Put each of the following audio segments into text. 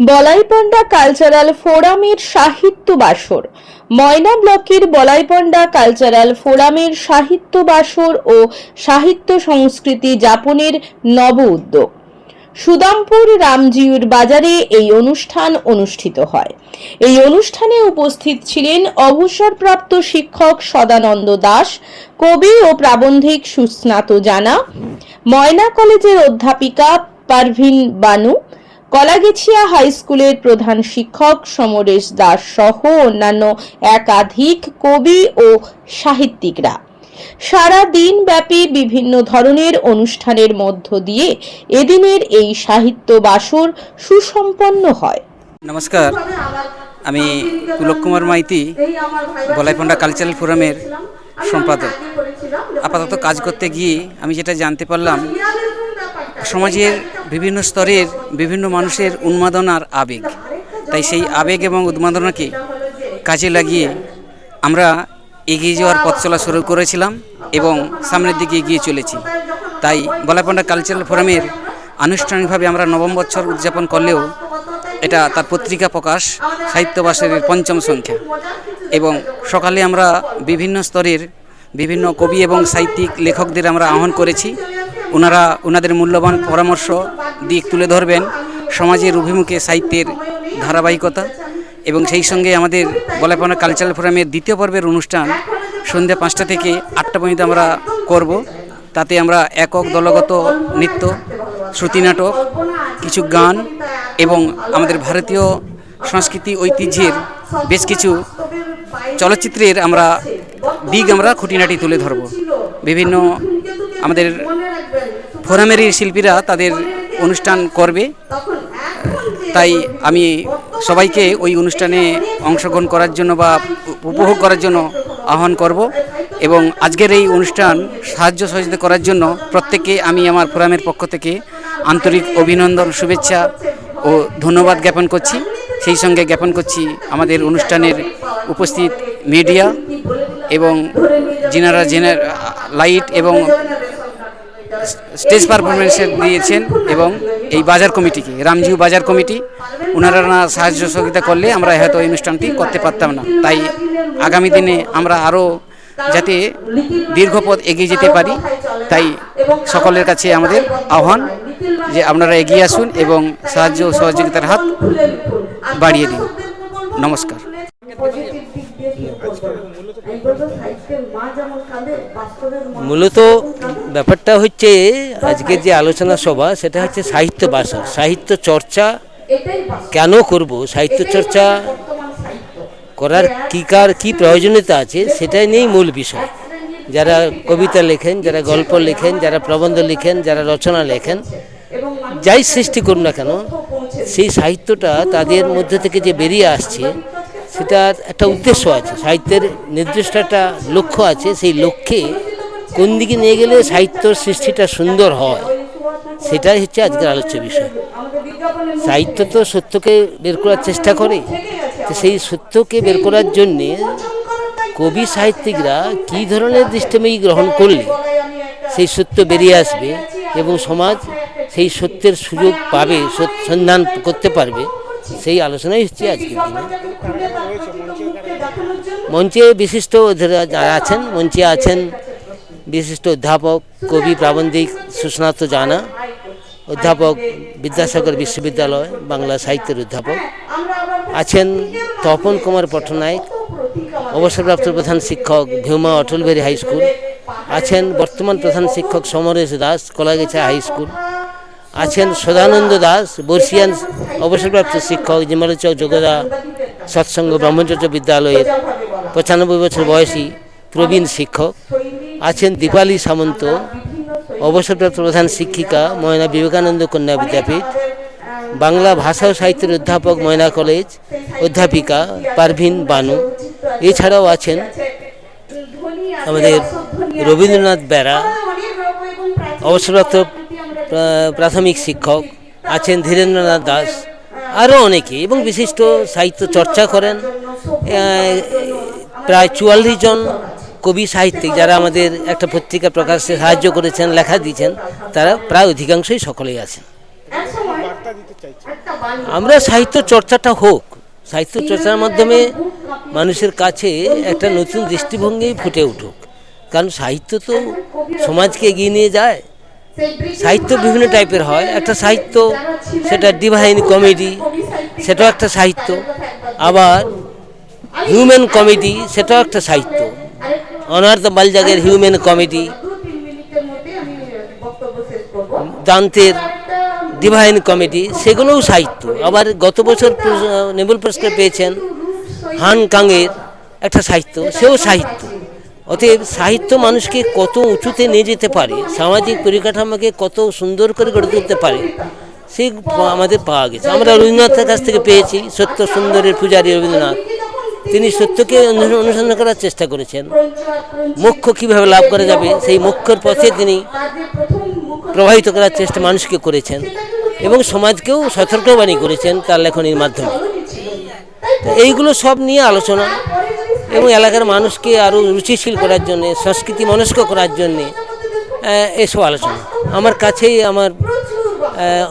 বলাইপন্ডা cultural ফোরামের সাহিত্য বাসর। ময়না ব্লকের বলাইপন্ডা কালচারাল ফোরামের সাহিত্য বাসর ও সাহিত্য সংস্কৃতি যাপনের নব উদ্যোগ। সুদামপুর রামজিউর বাজারে এই অনুষ্ঠান অনুষ্ঠিত হয়। এই অনুষ্ঠানে উপস্থিত ছিলেন অবসরপ্রাপ্ত শিক্ষক সদানন্দ দাস, কবি ও প্রাবন্ধিক সুস্নাত জানা, ময়না কলেজের অধ্যাপিকা পারভিন বানু কলাগেছিয়া হাই স্কুলের প্রধান শিক্ষক সমরেশ দাস সহ অন্যান্য একাধিক কবি ও সাহিত্যিকরা। সারা দিন ব্যাপী বিভিন্ন ধরনের অনুষ্ঠানের মধ্য দিয়ে এদিনের এই সাহিত্য বাসর সুসম্পন্ন হয়। নমস্কার, আমি পুলক কুমার মাইতি, বলাইপন্ডা কালচারাল ফোরামের সম্পাদক। আপাতত কাজ করতে গিয়ে আমি যেটা জানতে পারলাম সমাজের বিভিন্ন স্তরের বিভিন্ন মানুষের উন্মাদনার আবেগ। তাই সেই আবেগ এবং উন্মাদনাকে কাজে লাগিয়ে আমরা এগিয়ে যাওয়ার পথ চলা শুরু করেছিলাম এবং সামনের দিকে এগিয়ে চলেছি। তাই বলাইপন্ডা কালচারাল ফোরামের আনুষ্ঠানিকভাবে আমরা নবম বছর উদযাপন করলেও এটা তার পত্রিকা প্রকাশ, সাহিত্যবাসের পঞ্চম সংখ্যা এবং সকালে আমরা বিভিন্ন স্তরের বিভিন্ন কবি এবং সাহিত্যিক লেখকদের আমরা আহ্বান করেছি। ওনারা ওনাদের মূল্যবান পরামর্শ দিক তুলে ধরবেন সমাজের অভিমুখে সাহিত্যের ধারাবাহিকতা এবং সেই সঙ্গে আমাদের বলাইপানা কালচারাল ফোরামের দ্বিতীয় পর্বের অনুষ্ঠান সন্ধ্যা পাঁচটা থেকে আটটা পর্যন্ত আমরা করব। তাতে আমরা একক, দলগত নৃত্য, শ্রুতি নাটক, কিছু গান এবং আমাদের ভারতীয় সংস্কৃতি ঐতিহ্যের বেশ কিছু চলচ্চিত্রের আমরা দিক আমরা খুঁটিনাটি তুলে ধরব। বিভিন্ন আমাদের ফোরামেরই শিল্পীরা তাদের অনুষ্ঠান করবে। তাই আমি সবাইকে ওই অনুষ্ঠানে অংশগ্রহণ করার জন্য বা উপভোগ করার জন্য আহ্বান করব এবং আজকের এই অনুষ্ঠান সাহায্য সহযোগিতা করার জন্য প্রত্যেককে আমি আমার ফোরামের পক্ষ থেকে আন্তরিক অভিনন্দন, শুভেচ্ছা ও ধন্যবাদ জ্ঞাপন করছি। সেই সঙ্গে জ্ঞাপন করছি আমাদের অনুষ্ঠানের উপস্থিত মিডিয়া এবং যিনারা জেনার লাইট এবং স্টেজ পারফরমেন্সে দিয়েছেন এবং এই বাজার কমিটিকে, রামজিউ বাজার কমিটি ওনারা না সাহায্য সহযোগিতা করলে আমরা হয়তো এই অনুষ্ঠানটি করতে পারতাম না। তাই আগামী দিনে আমরা আরও যাতে দীর্ঘ পথ এগিয়ে যেতে পারি, তাই সকলের কাছে আমাদের আহ্বান যে আপনারা এগিয়ে আসুন এবং সাহায্য ও সহযোগিতার হাত বাড়িয়ে দিন। নমস্কার। মূলত ব্যাপারটা হচ্ছে আজকের যে আলোচনা সভা সেটা হচ্ছে সাহিত্য ভাষা সাহিত্য চর্চা কেন করব? সাহিত্য চর্চা করার কী কার কী প্রয়োজনীয়তা আছে সেটাই নিয়েই মূল বিষয়। যারা কবিতা লেখেন যারা গল্প লেখেন যারা প্রবন্ধ লেখেন যারা রচনা লেখেন যাই সৃষ্টি করুন না কেন সেই সাহিত্যটা তাদের মধ্যে থেকে যে বেরিয়ে আসছে সেটার একটা উদ্দেশ্য আছে। সাহিত্যের নির্দিষ্ট একটা লক্ষ্য আছে সেই লক্ষ্যে কোন দিকে নিয়ে গেলে সাহিত্য সৃষ্টিটা সুন্দর হয়, সেটাই হচ্ছে আজকের আলোচ্য বিষয়। সাহিত্য তো সত্যকে বের করার চেষ্টা করে। তো সেই সত্যকে বের করার জন্যে কবি সাহিত্যিকরা কী ধরনের দৃষ্টিভঙ্গি গ্রহণ করলে সেই সত্য বেরিয়ে আসবে এবং সমাজ সেই সত্যের সুযোগ পাবে সন্ধান করতে পারবে, সেই আলোচনাই হচ্ছে আজকের দিনে। মঞ্চে বিশিষ্ট যারা আছেন, মঞ্চে আছেন বিশিষ্ট অধ্যাপক কবি প্রাবন্ধিক সুস্নাত জানা, অধ্যাপক বিদ্যাসাগর বিশ্ববিদ্যালয়, বাংলা সাহিত্যের অধ্যাপক। আছেন তপন কুমার পট্টনায়ক, অবসরপ্রাপ্ত প্রধান শিক্ষক ভীমা অটলবেরি হাই স্কুল। আছেন বর্তমান প্রধান শিক্ষক সমরেশ দাস, কলাগেছা হাই স্কুল। আছেন সদানন্দ দাস, বর্ষিয়ান অবসরপ্রাপ্ত শিক্ষক জিমালচক যোগদা সৎসঙ্গ ব্রহ্মচর্য বিদ্যালয়ের পঁচানব্বই বছর বয়সী প্রবীণ শিক্ষক। আছেন দীপালি সামন্ত, অবসরপ্রাপ্ত প্রধান শিক্ষিকা ময়না বিবেকানন্দ কন্যা বিদ্যাপীঠ, বাংলা ভাষা ও সাহিত্যের অধ্যাপক ময়না কলেজ, অধ্যাপিকা পারভিন বানু। এছাড়াও আছেন আমাদের রবীন্দ্রনাথ বেরা, অবসরপ্রাপ্ত প্রাথমিক শিক্ষক, আছেন ধীরেন্দ্রনাথ দাস, আরও অনেকে এবং বিশিষ্ট সাহিত্য চর্চা করেন প্রায় চুয়াল্লিশ জন কবি সাহিত্যিক যারা আমাদের একটা পত্রিকা প্রকাশে সাহায্য করেছেন, লেখা দিয়েছেন, তারা প্রায় অধিকাংশই সকলেই আছেন। আমরা সাহিত্য চর্চাটা হোক, সাহিত্য চর্চার মাধ্যমে মানুষের কাছে একটা নতুন দৃষ্টিভঙ্গি ফুটে উঠুক। কারণ সাহিত্য তো সমাজকে এগিয়ে নিয়ে যায়। সাহিত্য বিভিন্ন টাইপের হয়। একটা সাহিত্য, সেটা ডিভাইন কমেডি সেটাও একটা সাহিত্য। আবার হিউম্যান কমেডি সেটাও একটা সাহিত্য। অনার দ্য বালজাগের হিউম্যান কমেডি দান্তের ডিভাইন কমেডি সেগুলোও সাহিত্য। আবার গত বছর নেবুল পুরস্কার পেয়েছেন হান কাংয়ের একটা সাহিত্য, সেও সাহিত্য। অতএব সাহিত্য মানুষকে কত উঁচুতে নিয়ে যেতে পারে, সামাজিক পরিকাঠামোকে কত সুন্দর করে গড়ে তুলতে পারে, সেই আমাদের পাওয়া গেছে। আমরা রবীন্দ্রনাথের কাছ থেকে পেয়েছি সত্য সুন্দরের পূজারী রবীন্দ্রনাথ। তিনি সত্যকে অনু- অনুসন্ধান করার চেষ্টা করেছেন। মোক্ষ কীভাবে লাভ করা যাবে, সেই মোক্ষর পথে তিনি প্রভাবিত করার চেষ্টা মানুষকে করেছেন এবং সমাজকেও সতর্কবাণী করেছেন তার লেখনীর মাধ্যমে। এইগুলো সব নিয়ে আলোচনা এবং এলাকার মানুষকে আরও রুচিশীল করার জন্যে, সংস্কৃতি মনস্ক করার জন্যে এসব আলোচনা। আমার কাছেই আমার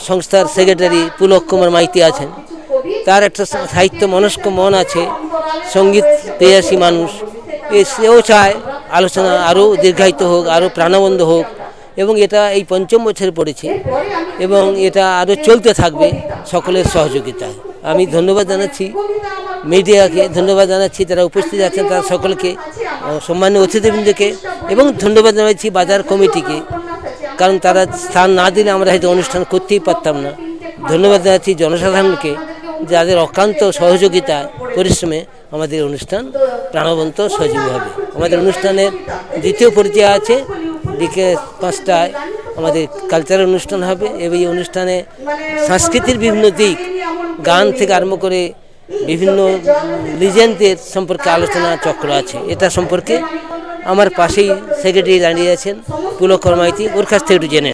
সংস্থার সেক্রেটারি পুলক কুমার মাইতি আছেন। তার একটা সাহিত্য মনস্ক মন আছে। সংগীত প্রেয়াসী মানুষ। এ সেও চায় আলোচনা আরও দীর্ঘায়িত হোক, আরও প্রাণবন্ধ হোক এবং এটা এই পঞ্চম বছরে পড়েছে এবং এটা আরও চলতে থাকবে সকলের সহযোগিতায়। আমি ধন্যবাদ জানাচ্ছি মিডিয়াকে, ধন্যবাদ জানাচ্ছি যারা উপস্থিত আছেন, তারা সকলকে সম্মানীয় অতিথিবৃন্দকে এবং ধন্যবাদ জানাচ্ছি বাজার কমিটিকে, কারণ তারা স্থান না দিলে আমরা হয়তো অনুষ্ঠান করতেই পারতাম না। ধন্যবাদ জানাচ্ছি জনসাধারণকে যাদের অক্লান্ত সহযোগিতায় পরিশ্রমে আমাদের অনুষ্ঠান প্রাণবন্ত সজীব হবে। আমাদের অনুষ্ঠানের দ্বিতীয় পরিচয় আছে। বিকেল পাঁচটায় আমাদের কালচারাল অনুষ্ঠান হবে এবং এই অনুষ্ঠানে সংস্কৃতির বিভিন্ন দিক, গান থেকে আরম্ভ করে বিভিন্ন লিজেন্ডদের সম্পর্কে আলোচনা চক্র আছে। এটা সম্পর্কে আমার পাশেই সেক্রেটারি দাঁড়িয়ে আছেন মাইতি ওর কাছ থেকে একটু জেনে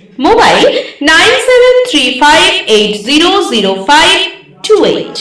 mobile nine seven three five eight zero zero five two eight